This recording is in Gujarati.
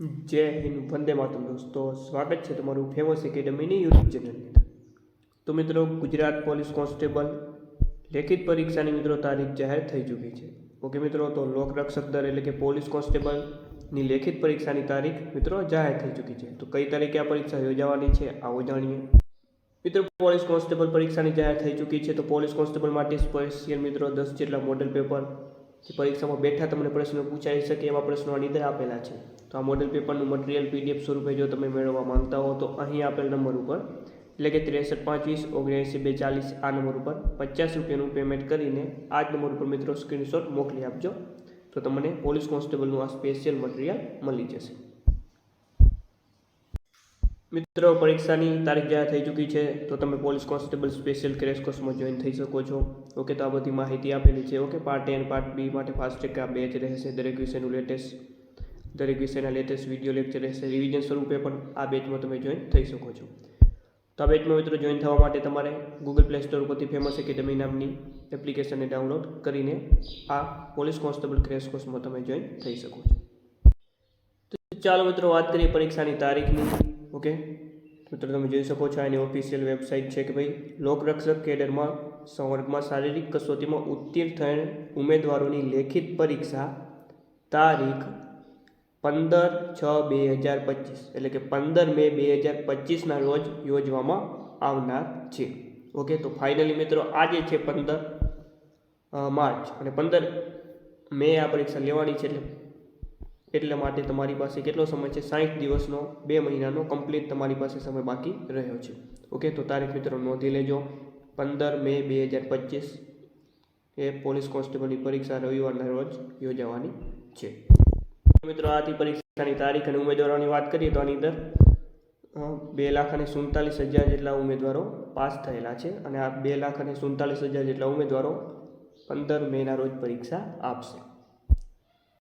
જય હિન્દ, વંદે માતરમ દોસ્તો. સ્વાગત છે તમારું ફેમસ એકેડમીની યુટ્યુબ ચેનલની તો મિત્રો, ગુજરાત પોલીસ કોન્સ્ટેબલ, લેખિત પરીક્ષાની મિત્રો તારીખ જાહેર થઈ ચૂકી છે. ઓકે મિત્રો, તો લોકરક્ષક દળ એટલે કે પોલીસ કોન્સ્ટેબલની લેખિત પરીક્ષાની તારીખ મિત્રો જાહેર થઈ ચૂકી છે. તો કઈ તારીખે આ પરીક્ષા યોજાવાની છે, આવો જાણીએ. મિત્રો, પોલીસ કોન્સ્ટેબલ પરીક્ષાની જાહેર થઈ ચૂકી છે. તો પોલીસ કોન્સ્ટેબલ માટે સ્પેશિયલ મિત્રો દસ જેટલા મોડેલ પેપર જે પરીક્ષામાં બેઠા તમને પ્રશ્નો પૂછાઈ શકે એવા પ્રશ્નો આની અંદર આપેલા છે. તો આ મોડલ પેપરનું મટીરિયલ પીડીએફ સ્વરૂપે જો તમે મેળવવા માંગતા હો, તો અહીં આપેલ નંબર ઉપર, એટલે કે ત્રેસઠ પાંચવીસ ઓગણએંસી બે ચાલીસ આ નંબર ઉપર પચાસ રૂપિયાનું પેમેન્ટ કરીને આ જ નંબર ઉપર મિત્રો સ્ક્રીનશોટ મોકલી આપજો, તો તમને પોલીસ કોન્સ્ટેબલનું આ સ્પેશિયલ મટીરિયલ મળી જશે. મિત્રો, પરીક્ષાની તારીખ જાહેર થઈ ચૂકી છે, તો તમે પોલીસ કોન્સ્ટેબલ સ્પેશિયલ ક્રેશ કોર્સમાં જોઈન થઈ શકો છો. ઓકે, તો આ બધી માહિતી આપેલી છે. Okay part A part B માટે ફાસ્ટ ટ્રેક આ બેચ રહેશે, દરેક વિષયનું લેટેસ્ટ દરેક વિષયના લેટેસ્ટ વીડિયો લેક્ચર રહેશે રિવિઝન સ્વરૂપે પણ આ બેચમાં તમે જોઈન થઈ શકો છો. તો આ બેચમાં મિત્રો જોઈન થવા માટે તમારે ગૂગલ પ્લે સ્ટોર પરથી ફેમસ એકેડમી નામની એપ્લિકેશનને ડાઉનલોડ કરીને આ પોલીસ કોન્સ્ટેબલ ક્રેશ કોર્સમાં તમે જોઈન થઈ શકો છો. ચાલો મિત્રો, વાત કરીએ પરીક્ષાની તારીખની. ઓકે? મિત્રો, તમે જોઈ શકો છો, આની ઓફિશિયલ વેબસાઇટ છે કે ભાઈ, લોકરક્ષક કેડરમાં, સંવર્ગમાં શારીરિક કસોટીમાં ઉત્તીર્ણ થયેલ ઉમેદવારોની લેખિત પરીક્ષા તારીખ પંદર છ બે હજાર પચીસ, એટલે કે પંદર મે બે હજાર પચીસના રોજ યોજવામાં આવનાર છે. ઓકે? તો ફાઇનલી મિત્રો આજે છે પંદર માર્ચ, અને પંદર મે આ પરીક્ષા લેવાની છે, એટલે એટલે માટે તમારી પાસે કેટલો સમય છે? સાઠ દિવસનો, બે મહિનાનો કમ્પ્લીટ તમારી પાસે સમય બાકી રહ્યો છે. ઓકે તો તારીખ મિત્રો નોંધી લેજો. પંદર મે બે હજાર પચીસ એ પોલીસ કોન્સ્ટેબલની પરીક્ષા રવિવારના રોજ યોજાવાની છે. મિત્રો, આથી પરીક્ષાની તારીખ અને ઉમેદવારોની વાત કરીએ તો આની અંદર બે લાખ અને સુડતાલીસ હજાર જેટલા ઉમેદવારો પાસ થયેલા છે અને આ બે લાખ અને સુડતાલીસ હજાર જેટલા ઉમેદવારો પંદર મેના રોજ પરીક્ષા આપશે.